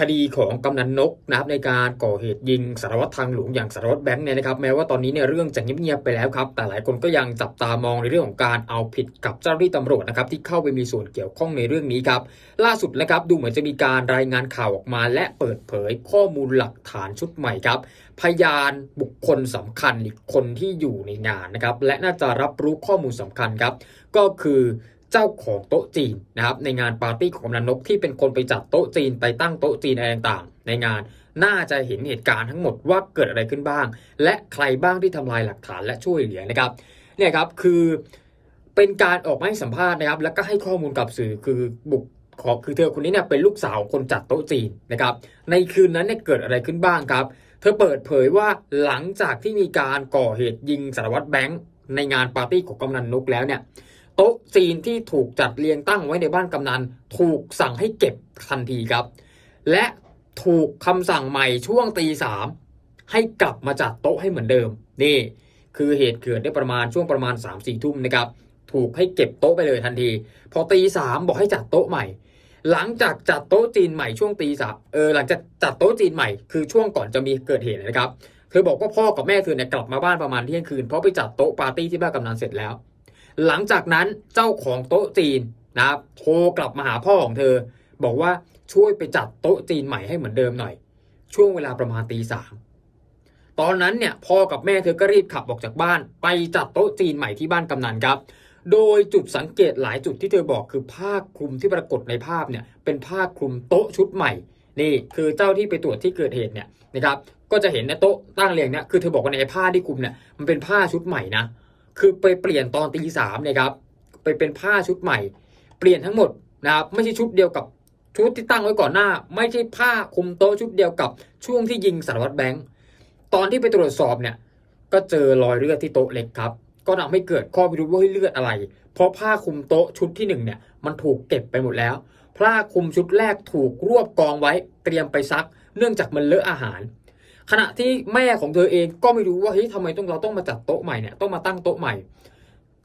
คดีของกำนันนกนะครับในการก่อเหตุยิงสารวัตรทางหลวงอย่างสารวัตรแบงค์เนี่ยนะครับแม้ว่าตอนนี้เนี่ยเรื่องจะเงียบๆไปแล้วครับแต่หลายคนก็ยังจับตามองในเรื่องของการเอาผิดกับเจ้าหน้าที่ตำรวจนะครับที่เข้าไปมีส่วนเกี่ยวข้องในเรื่องนี้ครับล่าสุดนะครับดูเหมือนจะมีการรายงานข่าวออกมา และเปิดเผยข้อมูลหลักฐานชุดใหม่ครับพยานบุคคลสำคัญอีกคนที่อยู่ในงานนะครับและน่าจะรับรู้ข้อมูลสำคัญครับก็คือ เจ้าของโต๊ะจีนนะครับในงานปาร์ตี้ของกำนันนกที่เป็นคนไปจัดโต๊ะจีนไปตั้งโต๊ะจีนอะไรต่างๆ ในงานน่าจะเห็นเหตุการณ์ทั้งหมดว่าเกิดอะไรขึ้นบ้าง และใครบ้างที่ทำลายหลักฐานและช่วยเหลือนะครับเนี่ยครับคือเป็นการออกมาให้สัมภาษณ์นะครับ แล้วก็ให้ข้อมูลกับสื่อคือบุกขอคือเธอคนนี้เนี่ยเป็นลูกสาวคนจัดโต๊ะจีนนะครับในคืนนั้นเนี่ยเกิดอะไรขึ้นบ้างครับ เธอเปิดเผยว่าหลังจากที่มีการก่อเหตุยิงสารวัตรแบงค์ในงานปาร์ตี้ของกำนันนกแล้วเนี่ย โต๊ะจีนที่ถูกจัดเรียงตั้งไว้ในบ้านกำนัน ถูกสั่งให้เก็บทันทีครับ และถูกคำสั่งใหม่ช่วงตีสามให้กลับมาจัดโต๊ะให้เหมือนเดิม นี่ คือเหตุเกิดได้ประมาณช่วงประมาณ3ามสี่ทุ่มนะครับ ถูกให้เก็บโต๊ะไปเลยทันที พอตีสามบอกให้จัดโต๊ะใหม่ หลังจากจัดโต๊ะจีนใหม่ช่วงตีสามเออหลังจากจัดโต๊ะจีนใหม่คือช่วงก่อนจะมีเกิดเหตุนะครับเธอบอกว่าพ่อกับแม่เธอเนี่ยกลับมาบ้านประมาณเที่ยงคืนเพราะไปจัดโต๊ะปาร์ตี้ที่บ้านกำนันเสร็จแล้ว หลังจากนั้นเจ้าของโต๊ะจีนนะครับโทรกลับมาหาพ่อของเธอ บอกว่าช่วยไปจัดโต๊ะจีนใหม่ให้เหมือนเดิมหน่อย ช่วงเวลาประมาณตีสามตอนนั้นเนี่ยพ่อกับแม่เธอก็รีบขับออกจากบ้าน ไปจัดโต๊ะจีนใหม่ที่บ้านกำนันครับ โดยจุดสังเกตหลายจุดที่เธอบอกคือผ้าคลุมที่ปรากฏในภาพเนี่ยเป็นผ้าคลุมโต๊ะชุดใหม่นี่คือเจ้าที่ไปตรวจที่เกิดเหตุเนี่ยนะครับก็จะเห็นในโต๊ะตั้งเรียงเนี่ยคือเธอบอกว่าในผ้าที่คลุมเนี่ยมันเป็นผ้าชุดใหม่นะ คือไปเปลี่ยนตอนตีสามเนี่ยครับไปเป็นผ้าชุดใหม่ เปลี่ยนทั้งหมดนะครับไม่ใช่ชุดเดียวกับชุดที่ตั้งไว้ก่อนหน้า ไม่ใช่ผ้าคุมโต๊ะชุดเดียวกับช่วงที่ยิงสารวัตรแบงค์ตอนที่ไปตรวจสอบเนี่ยก็เจอรอยเลือดที่โต๊ะเล็กครับ ก็ทำให้เกิดข้อพิรุธว่าเฮ้เลือดอะไร เพราะผ้าคุมโต๊ะชุดที่หนึ่งเนี่ยมันถูกเก็บไปหมดแล้วผ้าคุมชุดแรกถูกรวบกองไว้เตรียมไปซัก เนื่องจากมันเลอะอาหาร ขณะที่แม่ของเธอเองก็ไม่รู้ว่าเฮ้ยทำไมต้องเราต้องมาจัดโต๊ะใหม่เนี่ยต้องมาตั้งโต๊ะใหม่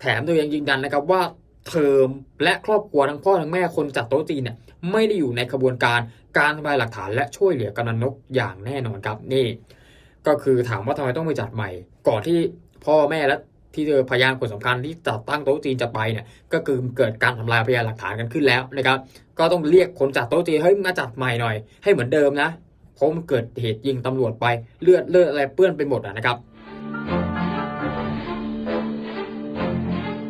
แถมเธอยังยืนยันนะครับว่าเธอและครอบครัวทั้งพ่อทั้งแม่คนจัดโต๊ะจีนเนี่ยไม่ได้อยู่ในขบวนการการทำลายหลักฐานและช่วยเหลือกำนันนกอย่างแน่นอนครับนี่ ก็คือถามว่าทำไมต้องไปจัดใหม่ ก่อนที่พ่อแม่และที่เธอพยานคนสำคัญที่จัดตั้งโต๊ะจีนจะไปเนี่ยก็คือเกิดการทำลายพยานหลักฐานกันขึ้นแล้วนะครับ ก็ต้องเรียกคนจัดโต๊ะจีนเฮ้ยมาจัดใหม่หน่อยให้เหมือนเดิมนะ เพราะมันเกิดเหตุยิงตำรวจไปเลือดเลือดอะไรเปื้อนไปหมดอะนะครับ